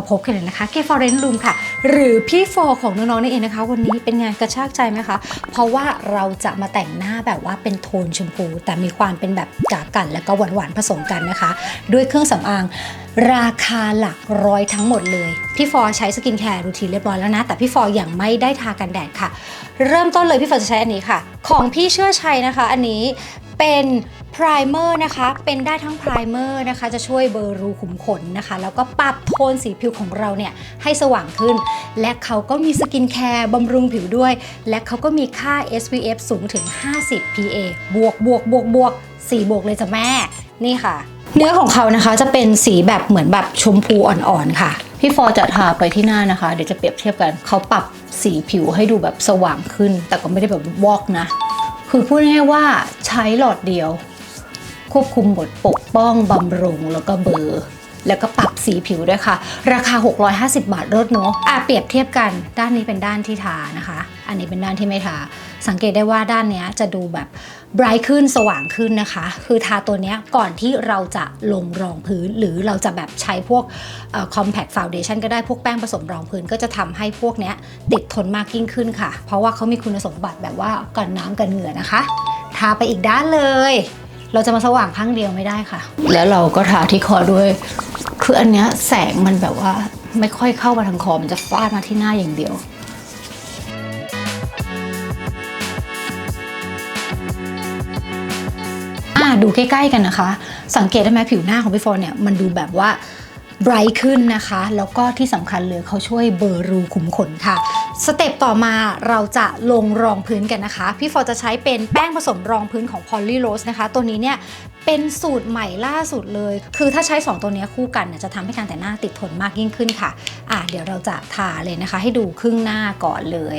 มาพบกันเลยนะคะเกฟอร์เรนลูมค่ะ หรือพี่ฟอร์ของน้องๆนี่เองนะคะ วันนี้เป็นไงกระชากใจไหมคะ เพราะว่าเราจะมาแต่งหน้าแบบว่าเป็นโทนชมพู แต่มีความเป็นแบบกากันแล้วก็หวานๆผสมกันนะคะ ด้วยเครื่องสำอางราคาหลักร้อยทั้งหมดเลย พี่ฟอร์ใช้สกินแคร์รูทีนเรียบร้อยแล้วนะ แต่พี่ฟอร์ยังไม่ได้ทากันแดดค่ะ เริ่มต้นเลยพี่ฟอร์จะใช้อันนี้ค่ะ ของพี่เชื่อชัยนะคะ อันนี้ เป็นพร i เมอร์นะคะ เป็นได้ทั้งพร i เมอร์นะคะ จะช่วยเบอรูขุมขนนะคะ แล้วก็ปรับโทนสีผิวของเราเนี่ยให้สว่างขึ้น และเขาก็มีสกินแคร์บำรุงผิวด้วย และเขาก็มีค่า SPF สูงถึง 50 PA บวกบวกบวกบวก4บวกเลยจ้ะแม่ นี่ค่ะ เนื้อของเขานะคะจะเป็นสีแบบเหมือนแบบชมพูอ่อนๆค่ะ พี่ฟอร์จะทาไปที่หน้านะคะ เดี๋ยวจะเปรียบเทียบกัน เขาปรับสีผิวให้ดูแบบสว่างขึ้น แต่ก็ไม่ได้แบบวอกนะ คือพูดง่ายว่าใช้หลอดเดียว ควบคุมหมดปกป้องบำรุงแล้วก็เบอร์แล้วก็ปรับสีผิวด้วยค่ะ ราคา 650 บาทลดเนาะอะเปรียบเทียบกัน ด้านนี้เป็นด้านที่ทานะคะ อันนี้เป็นด้านที่ไม่ทา สังเกตได้ว่าด้านเนี้ยจะดูแบบไบรท์ขึ้นสว่างขึ้นนะคะ คือทาตัวเนี้ยก่อนที่เราจะลงรองพื้น หรือเราจะแบบใช้พวกเอ่อ compact foundation ก็ได้พวกแป้งผสมรองพื้น ก็จะทำให้พวกเนี้ยติดทนมากยิ่งขึ้นค่ะ เพราะว่าเขามีคุณสมบัติแบบว่ากันน้ำกันเหงื่อนะคะ ทาไปอีกด้านเลย เราจะมาสว่างข้างเดียวไม่ได้ค่ะ แล้วเราก็ทาที่คอด้วย คืออันเนี้ยแสงมันแบบว่าไม่ค่อยเข้ามาทางคอมันจะฟาดมาที่หน้าอย่างเดียว ดูใกล้ๆกันนะคะ สังเกตได้ไหมผิวหน้าของพี่ฟอนเนี่ยมันดูแบบว่าไบรท์ขึ้นนะคะ แล้วก็ที่สำคัญเลยเขาช่วยเบอรูขุมขนค่ะ สเต็ปต่อมาเราจะลงรองพื้นกันนะคะ พี่ฟอจะใช้เป็นแป้งผสมรองพื้นของ Polly Rose นะคะ ตัวนี้เนี่ยเป็นสูตรใหม่ล่าสุดเลย คือถ้าใช้ 2 ตัวนี้คู่กันเนี่ยจะทำให้การแต่งหน้าติดทนมากยิ่งขึ้นค่ะอะ เดี๋ยวเราจะทาเลยนะคะ ให้ดูครึ่งหน้าก่อนเลย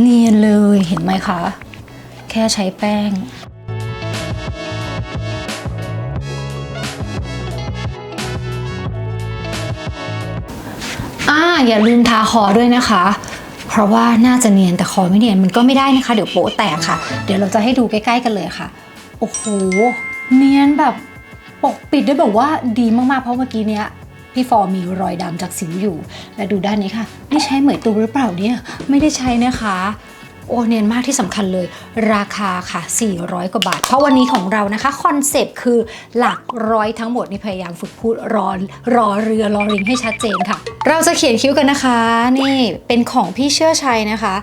เนียนเลยเห็นไหมคะ แค่ใช้แป้ง อ่าอย่าลืมทาคอด้วยนะคะ เพราะว่าน่าจะเนียนแต่คอไม่เนียนมันก็ไม่ได้นะคะ เดี๋ยวโป๊ะแตกค่ะ เดี๋ยวเราจะให้ดูใกล้ๆกันเลยค่ะ โอ้โห เนียนแบบปกปิดได้แบบว่าดีมากๆ เพราะเมื่อกี้เนี้ยพี่ฟอร์มีรอยดำจากสิวอยู่ และดูด้านนี้ค่ะนี่ใช้เหมยตูหรือเปล่าเนี่ย ไม่ได้ใช้นะคะ อ้เนียนมากที่สำคัญเลย ราคาค่ะ 400 กว่าบาท เพราะวันนี้ของเรานะคะ คอนเซปต์คือหลักร้อยทั้งหมดนี่พยายามฝึกพูดรอรอเรือรอริงให้ชัดเจนค่ะ เราจะเขียนคิ้วกันนะคะ นี่เป็นของพี่เชื่อชัยนะคะ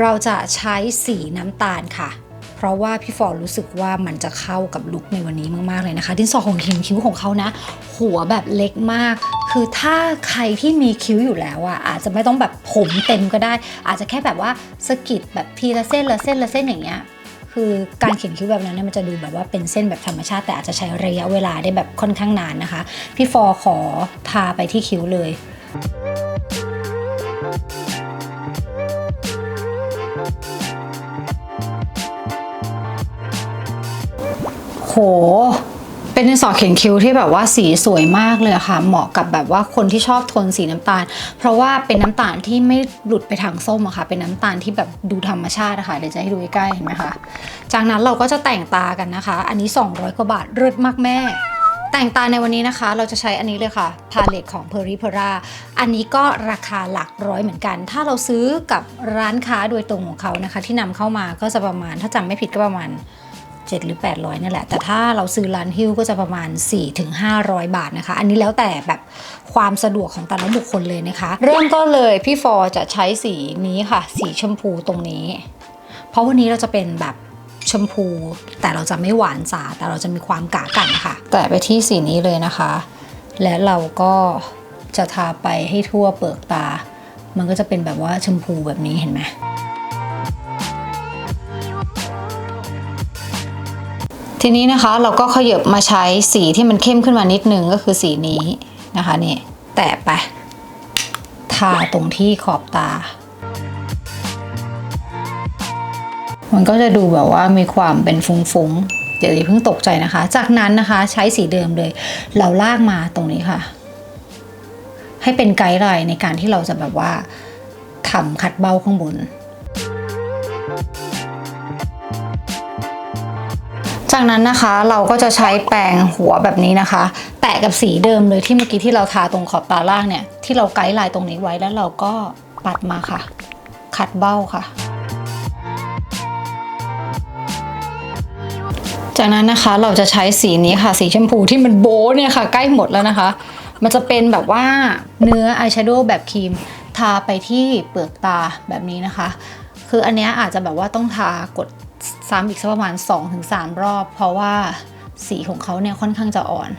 เราจะใช้สีน้ำตาลค่ะ เพราะว่าพี่ฟอร์รู้สึกว่ามันจะเข้ากับลุคในวันนี้มากๆเลยนะคะ ดินสอของเขียนคิ้วของเขานะ หัวแบบเล็กมาก คือถ้าใครที่มีคิ้วอยู่แล้วอะอาจจะไม่ต้องแบบผมเต็มก็ได้ อาจจะแค่แบบว่าสกิดแบบทีละเส้นละเส้นละเส้นอย่างเงี้ยคือการเขียนคิ้วแบบนั้นเนี่ยมันจะดูแบบว่าเป็นเส้นแบบธรรมชาติ แต่อาจจะใช้ระยะเวลาได้แบบค่อนข้างนานนะคะ พี่ฟอร์ขอทาไปที่คิ้วเลยโห เป็นดินสอเขียนคิ้วที่แบบว่าสีสวยมากเลยค่ะ เหมาะกับแบบว่าคนที่ชอบโทนสีน้ำตาล เพราะว่าเป็นน้ำตาลที่ไม่หลุดไปทางส้มอะค่ะ เป็นน้ำตาลที่แบบดูธรรมชาติะค่ะเดี๋ยวจะให้ดูใกล้เห็นไหมคะจากนั้นเราก็จะแต่งตากันนะคะ อันนี้ 200 กว่าบาทเลิศมากแม่แต่งตาในวันนี้นะคะ เราจะใช้อันนี้เลยค่ะ พาเลตของ p e r i p e r a อันนี้ก็ราคาหลักร้อยเหมือนกัน ถ้าเราซื้อกับร้านค้าโดยตรงของเขานะคะ ที่นำเข้ามาก็จะประมาณถ้าจำไม่ผิดก็ประมาณ 7 หรือ 800นี่แหละ แต่ถ้าเราซื้อร้านฮิ้วก็จะประมาณ 4-500 บาทนะคะ อันนี้แล้วแต่แบบความสะดวกของแต่ละบุคคลเลยนะคะ เริ่มต้นเลยพี่ฟอร์จะใช้สีนี้ค่ะ สีชมพูตรงนี้ เพราะวันนี้เราจะเป็นแบบชมพู แต่เราจะไม่หวานจ๋าแต่เราจะมีความกากันค่ะ แต่ไปที่สีนี้เลยนะคะ และเราก็จะทาไปให้ทั่วเปลือกตา มันก็จะเป็นแบบว่าชมพูแบบนี้เห็นไหม ทีนี้นะคะเราก็ขยับมาใช้สีที่มันเข้มขึ้นมานิดนึงก็คือสีนี้นะคะนี่แตะไปทาตรงที่ขอบตา มันก็จะดูแบบว่ามีความเป็นฟุ้งๆเดี๋ยวอย่าเพิ่งตกใจนะคะ จากนั้นนะคะใช้สีเดิมเลย เราลากมาตรงนี้ค่ะ ให้เป็นไกด์ไลน์ในการที่เราจะแบบว่าทำคัดเบ้าข้างบน จากนั้นนะคะเราก็จะใช้แปรงหัวแบบนี้นะคะ แตะกับสีเดิมเลยที่เมื่อกี้ที่เราทาตรงขอบตาล่างเนี่ย ที่เราไกด์ไลน์ตรงนี้ไว้แล้วเราก็ปัดมาค่ะ ขัดเบ้าค่ะ จากนั้นนะคะเราจะใช้สีนี้ค่ะ สีชมพูที่มันโบ๊เนี่ยค่ะ ใกล้หมดแล้วนะคะ มันจะเป็นแบบว่าเนื้ออายแชโดว์แบบครีมทาไปที่เปลือกตาแบบนี้นะคะ คืออันนี้อาจจะแบบว่าต้องทากด ซ้ำอีกสักประมาณ 2-3 รอบ เพราะว่าสีของเขาเนี่ยค่อนข้างจะอ่อน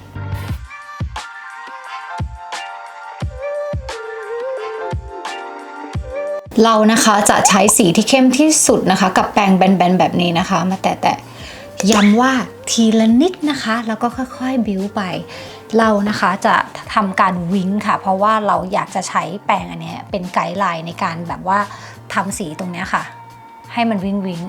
เรานะคะจะใช้สีที่เข้มที่สุดนะคะ กับแปรงแบนๆแบบนี้นะคะ มาแตะๆย้ำว่าทีละนิดนะคะ แล้วก็ค่อยๆบิ้วไป เรานะคะจะทำการวิงค่ะ เพราะว่าเราอยากจะใช้แปรงอันเนี้ยเป็นไกด์ไลน์ในการแบบว่าทำสีตรงเนี้ยค่ะ ให้มันวิงวิง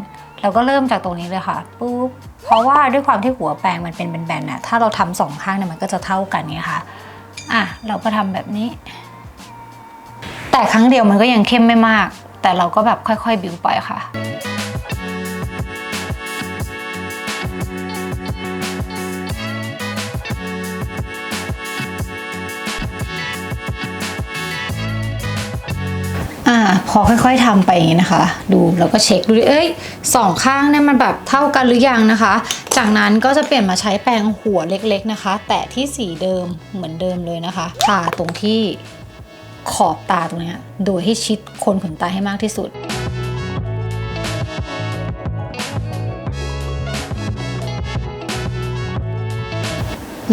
เราก็เริ่มจากตรงนี้เลยค่ะปุ๊บเพราะว่าด้วยความที่หัวแปรงมันเป็นแบนๆน่ะถ้าเราทำสองข้างเนี่ยมันก็จะเท่ากันไงคะอะเราก็ทำแบบนี้ แต่ครั้งเดียวมันก็ยังเข้มไม่มาก แต่เราก็แบบค่อยๆ บิวไปค่ะ พอค่อยๆทำไปอย่างนี้นะคะ ดูแล้วก็เช็คดูดิเอ้ยสองข้างเนี่ยมันแบบเท่ากันหรือยังนะคะ จากนั้นก็จะเปลี่ยนมาใช้แปรงหัวเล็กๆนะคะ แตะที่สีเดิมเหมือนเดิมเลยนะคะทาตรงที่ขอบตาตรงนี้โดยให้ชิดคนขนตาให้มากที่สุด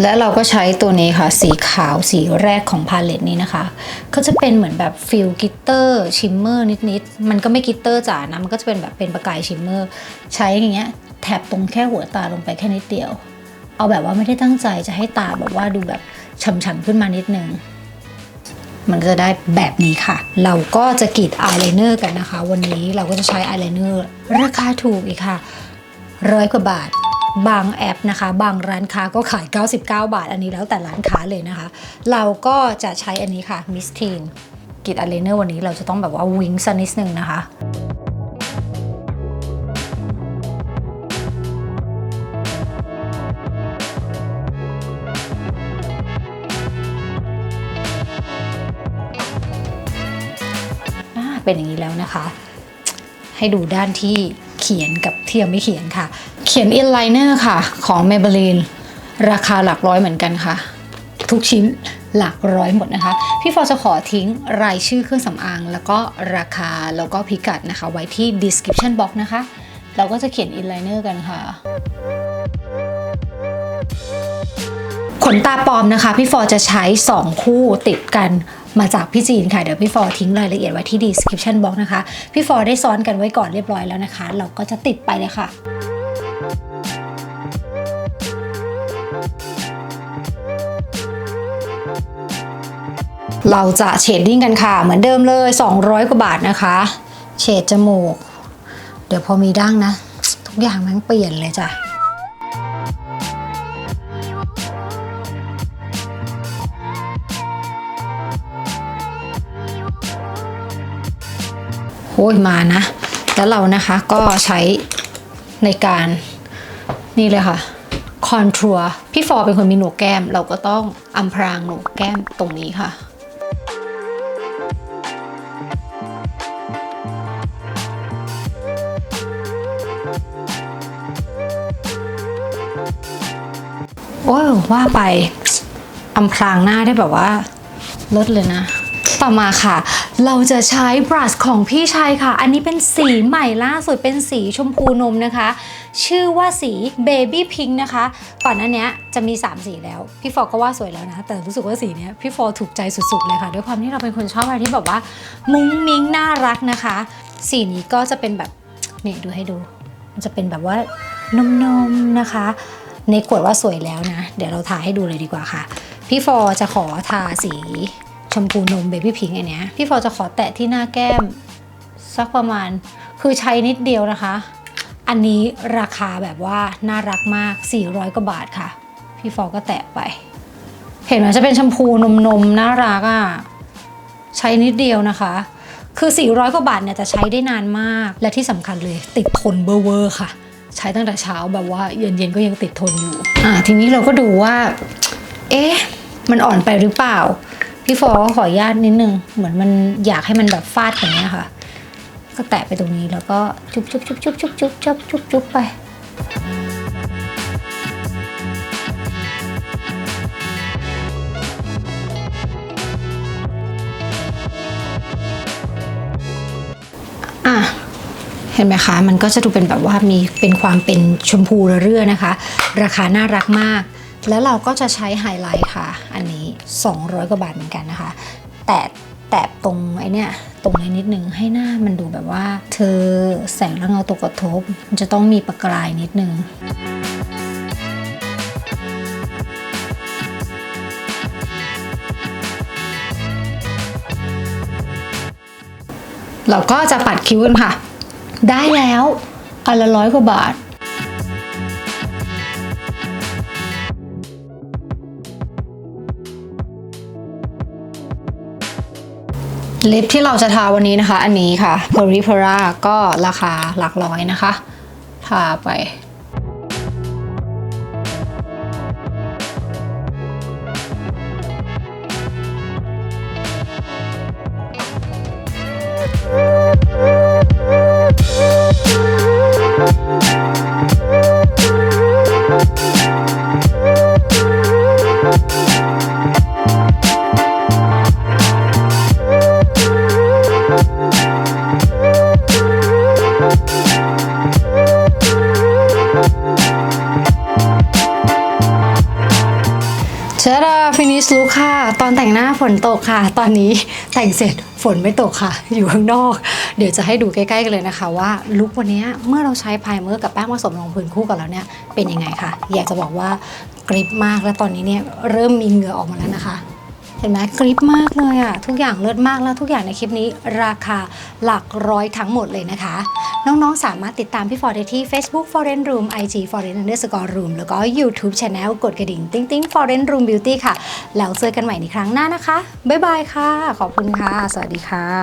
และเราก็ใช้ตัวนี้ค่ะ สีขาวสีแรกของพาเลตนี้นะคะ ก็จะเป็นเหมือนแบบฟิลกิตเตอร์ชิมเมอร์นิดๆ มันก็ไม่กิตเตอร์จ๋านะ มันก็จะเป็นแบบเป็นประกายชิมเมอร์ ใช้อย่างเงี้ยแถบตรงแค่หัวตาลงไปแค่นิดเดียว เอาแบบว่าไม่ได้ตั้งใจจะให้ตาแบบว่าดูแบบฉ่ำๆขึ้นมานิดนึง มันก็จะได้แบบนี้ค่ะ เราก็จะกรีดอายไลเนอร์กันนะคะ วันนี้เราก็จะใช้อายไลเนอร์ราคาถูกอีกค่ะร้อยกว่าบาท บางแอปนะคะ บางร้านค้าก็ขาย 99 บาท อันนี้แล้วแต่ร้านค้าเลยนะคะ เราก็จะใช้อันนี้ค่ะมิสทีนกรีดอายไลเนอร์วันนี้เราจะต้องแบบว่าวิงสักนิดนึงนะคะอ่าเป็นอย่างนี้แล้วนะคะ ให้ดูด้านที่ ขียนกับที่ยังไม่เขียนค่ะ เขียนอินไลเนอร์ค่ะ ของ Maybelline ราคาหลักร้อยเหมือนกันค่ะ ทุกชิ้นหลักร้อยหมดนะคะ พี่ฟอจะขอทิ้งรายชื่อเครื่องสำอาง แล้วก็ราคาแล้วก็พิกัดนะคะ ไว้ที่ description box นะคะ เราก็จะเขียนอินไลเนอร์กันค่ะ ขนตาปลอมนะคะ พี่ฟอร์จะใช้ 2 คู่ติดกันมาจากพี่จีนค่ะ เดี๋ยวพี่ฟอร์ทิ้งรายละเอียดไว้ที่ description box นะคะ พี่ฟอร์ได้ซ้อนกันไว้ก่อนเรียบร้อยแล้วนะคะ เราก็จะติดไปเลยค่ะเราจะเชดดิ้งกันค่ะ เหมือนเดิมเลย 200 กว่าบาทนะคะ เฉดจมูก เดี๋ยวพอมีดั้งนะ ทุกอย่างมันเปลี่ยนเลยจ้ะ โอ้ยมานะ แล้วเรานะคะก็ใช้ในการนี่เลยค่ะคอนทัวร์พี่ฟอร์เป็นคนมีหนวกแก้ม เราก็ต้องอำพรางหนวกแก้มตรงนี้ค่ะโอ้ยว่าไปอำพรางหน้าได้แบบว่าลดเลยนะ ต่อมาค่ะ เราจะใช้บรัชของพี่ชายค่ะ อันนี้เป็นสีใหม่ล่าสุดเป็นสีชมพูนมนะคะ ชื่อว่าสี Baby Pink นะคะ ก่อนหน้านี้จะมี 3 สีแล้ว พี่ฟอก็ว่าสวยแล้วนะ แต่รู้สึกว่าสีเนี้ยพี่ฟอถูกใจสุดๆเลยค่ะ ด้วยความที่เราเป็นคนชอบอะไรที่แบบว่า มุ้งมิ้งน่ารักนะคะ สีนี้ก็จะเป็นแบบเนี่ยดูให้ดู มันจะเป็นแบบว่านมๆนะคะ ในขวดว่าสวยแล้วนะ เดี๋ยวเราทาให้ดูเลยดีกว่าค่ะ พี่ฟอจะขอทาสี ชมพูนมเบบี้พิงอันเนี้ยพี่ฟอจะขอแตะที่หน้าแก้ม สักประมาณ คือใช้นิดเดียวนะคะ อันนี้ราคาแบบว่าน่ารักมาก 400 กว่าบาทค่ะ พี่ฟอก็แตะไป เห็นไหมจะเป็นชมพูนมนมน่ารักอะ่ะใช้นิดเดียวนะคะ คือ 400 กว่าบาทเนี่ยจะใช้ได้นานมาก และที่สำคัญเลยติดทนเบอร์เวอร์ค่ะ ใช้ตั้งแต่เช้าแบบว่าเย็นๆก็ยังติดทนอยู่ อ่าทีนี้เราก็ดูว่า เอ๊ะ มันอ่อนไปหรือเปล่า พี่ฟอขออนุญาตนิดนึง เหมือนมันอยากให้มันแบบฟาดอย่างเนี้ยค่ะ ก็แตะไปตรงนี้แล้วก็จุ๊บจุ๊บจุ๊บจุ๊บจุ๊บจุ๊บจุ๊บจุ๊บจุ๊บไป อะ เห็นไหมคะ มันก็จะดูเป็นแบบว่ามีเป็นความเป็นชมพูระเรื่อนะคะ ราคาน่ารักมาก แล้วเราก็จะใช้ไฮไลท์ค่ะ อันนี้ 200 กว่าบาทเหมือนกันนะคะ แต่แตะตรงไอเนี้ยตรงนี้นิดนึงให้หน้ามันดูแบบว่า เธอแสงและเงาตกกระทบ มันจะต้องมีประกายนิดนึงเราก็จะปัดคิ้วกันค่ะ ได้แล้วอันละร้อยกว่าบาท ลิปที่เราจะทาวันนี้นะคะ อันนี้ค่ะ p e r i p e r a ก็ราคาหลักร้อยนะคะ ทาไป ฝนตกค่ะ ตอนนี้แต่งเสร็จฝนไม่ตกค่ะ อยู่ข้างนอก เดี๋ยวจะให้ดูใกล้ๆกันเลยนะคะว่าลุควันนี้เมื่อเราใช้พายเมอร์กับแป้งผสมรองพื้นคู่กันแล้วเนี่ยเป็นยังไงค่ะ อยากจะบอกว่ากริบมากและตอนนี้เนี่ยเริ่มมีเหงื่อออกมาแล้วนะคะ ห็นไหมกริปมากเลยอะทุกอย่างเลิศมากแล้วทุกอย่างในคลิปนี้ราคาหลักร้อยทั้งหมดเลยนะคะ น้องๆ สามารถติดตามพี่ฟอร์ได้ที่ Facebook Foreign Room IG Foreign Underscore Room แล้วก็ YouTube Channel กดกระดิ่งติ๊งติ๊ง Foreign Room Beauty ค่ะ แล้วเจอกันใหม่ในครั้งหน้านะคะ บ๊ายบายค่ะ ขอบคุณค่ะ สวัสดีค่ะ